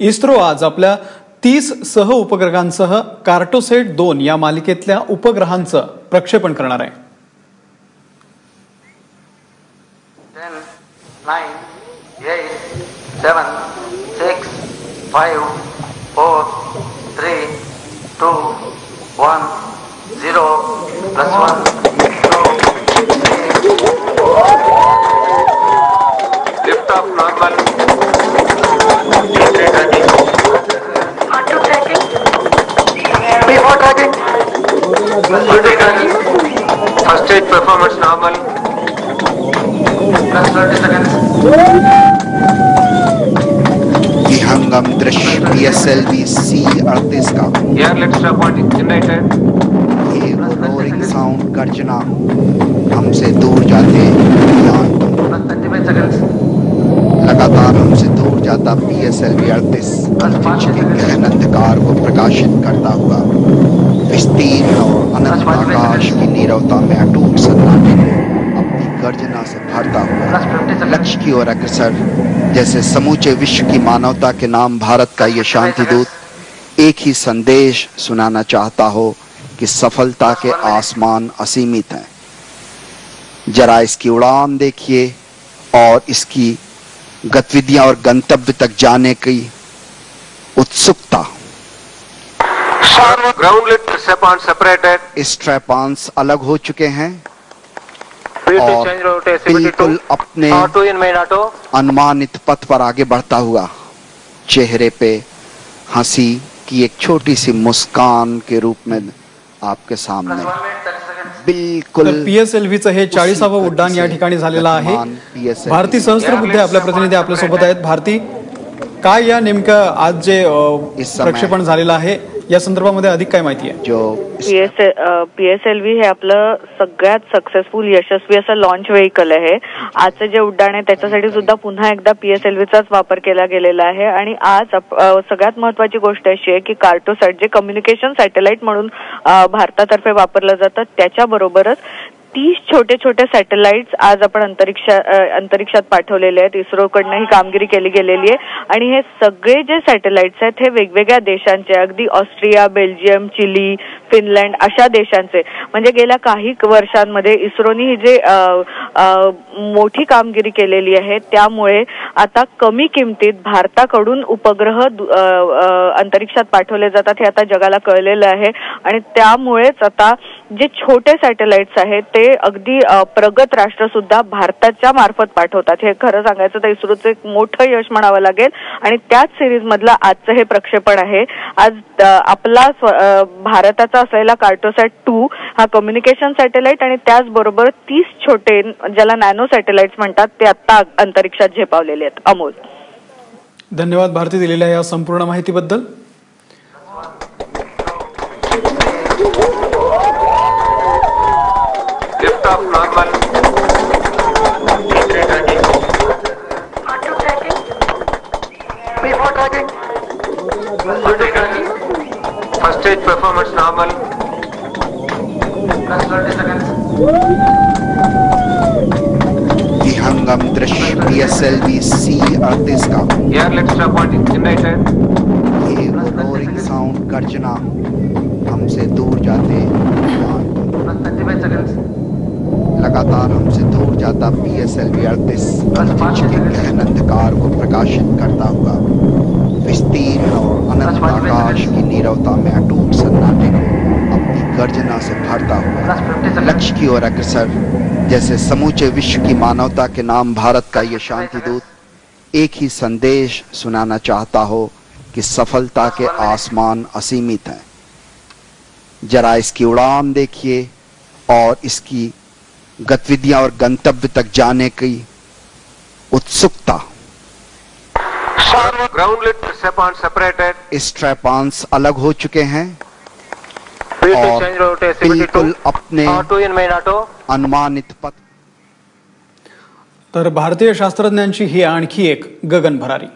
इस्रो आज आपल्या तीस सह उपग्रहांसह कार्टोसेट दोन या मालिकेतल्या उपग्रहांचं प्रक्षेपण करणार आहे. Ten, nine, eight, Entry. First stage performance normal. Plus 30 seconds. विहंगम दृश्य P S L V C अड़तीस का stop point ignited. ये रोरिंग साउंड गर्जना हमसे दूर जाते यान Plus 35 seconds. लगातार हमसे दूर जाता पी एस एल वी अड़तीस गहन अंधकार को प्रकाशित करता हुआ विस्तीर्ण और अनंत आकाश की नीरवता में अटूट सन्नाटे को अपनी गर्जना से भरता हुआ। Plus 50 seconds. लक्ष्य की ओर अग्रसर। जैसे समूचे विश्व की मानवता के नाम भारत का ये शांति दूत एक ही संदेश सुनाना चाहता हो कि सफलता के आसमान असीमित हैं। जरा इसकी उड़ान देखिए और इसकी गतिविधियाँ और गंतव्य तक जाने की उत्सुकता। Ground lift step on separated. स्ट्रैपांस अलग हो चुके हैं और बिल्कुल अपने. अनुमानित पथ पर आगे बढ़ता हुआ चेहरे पे हँसी की एक छोटी सी मुस्कान के रूप में आपके सामने one minute 30 seconds. बिल्कुल तर पीएसएलव्हीचं हे चाळीसावं उड्डाण या ठिकाणी झालेलं आहे. भारती सहस्त्रबुद्धे आपल्या प्रतिनिधी आपल्या सोबत आहेत भारती काय या नेमकं आज जे इस समय- प्रक्षेपण झालेलं आहे या संदर्भामध्ये अधिक काय माहिती आहे? जो पीएस पीएसएलव्ही हे आपलं सगळ्यात सक्सेसफुल यशस्वी असं लॉन्च व्हेकल आहे. आजचं जे उड्डाण आहे त्याच्यासाठी सुद्धा पुन्हा एकदा पीएसएलव्हीचाच वापर केला गेलेला आहे. आणि आज सगळ्यात महत्वाची गोष्ट अशी आहे की कार्टोसॅट जे कम्युनिकेशन सॅटेलाइट म्हणून भारतातर्फे वापरलं जातं त्याच्याबरोबरच तीस छोटे छोटे सॅटेलाइट्स आज आपण अंतरिक्ष अंतरिक्षात पाठवलेले आहेत. इस्रोकडनं ही कामगिरी केली गेलेली आहे. आणि हे सगळे जे सॅटेलाइट्स आहेत हे वेगवेगळ्या देशांचे अगदी ऑस्ट्रिया बेल्जियम चिली फिनलँड अशा देशांचे म्हणजे गेल्या काही वर्षांमध्ये इस्रोनी ही जे मोठी कामगिरी केलेली आहे त्यामुळे आता कमी किमतीत भारताकडून उपग्रह दु- अंतरिक्षात पाठवले जातात हे आता जगाला कळलेलं आहे. आणि त्यामुळेच आता जे छोटे सॅटेलाइट्स आहेत ते अगदी प्रगत राष्ट्र सुद्धा भारताच्या मार्फत पाठवतात. हे खरं सांगायचं तर इस्रोचं एक मोठं यश म्हणावं लागेल. आणि त्याच सिरीज मधलं आजचं हे प्रक्षेपण आहे. आज आपला भारताचा असलेला कार्टोसॅट टू हा कम्युनिकेशन सॅटेलाइट आणि त्याचबरोबर तीस छोटे ज्याला नॅनो सॅटेलाइट्स म्हणतात ते आता अंतरिक्षात झेपावलेले आहेत. अमोल. धन्यवाद भारती दिलेल्या या संपूर्ण माहितीबद्दल. Lift off normal. Entry tracking. Auto tracking. Before tracking. Entry tracking. First stage performance normal. Plus 30 seconds. विहंगम दृश्य P S L V C अड़तीस का Air lift stop point ignited. ये रोरिंग साउंड गर्जना हमसे दूर जाते यान Plus 35 seconds. लगातार हमसे दूर जाता पी एस एल वी अड़तीस अंतरिक्ष के गहन अंधकार को प्रकाशित करता हुआ विस्तीर्ण और अनंत आकाश की नीरवता में अटूट सन्नाटे को अपनी गर्जना से भरता हुआ Plus 50 seconds. लक्ष्य की ओर अग्रसर जैसे समूचे विश्व की मानवता के नाम भारत का ये शांति दूत एक ही संदेश सुनाना चाहता हो कि सफलता के आसमान असीमित हैं जरा इसकी उड़ान देखिए और इसकी गतिविधियाँ और गंतव्य तक जाने की उत्सुकता. स्ट्रैपांस अलग हो चुके हैं और बिल्कुल अपने in main auto. अनुमानित पथ तर भारतीय शास्त्रज्ञांची ही आणखी एक गगन भरारी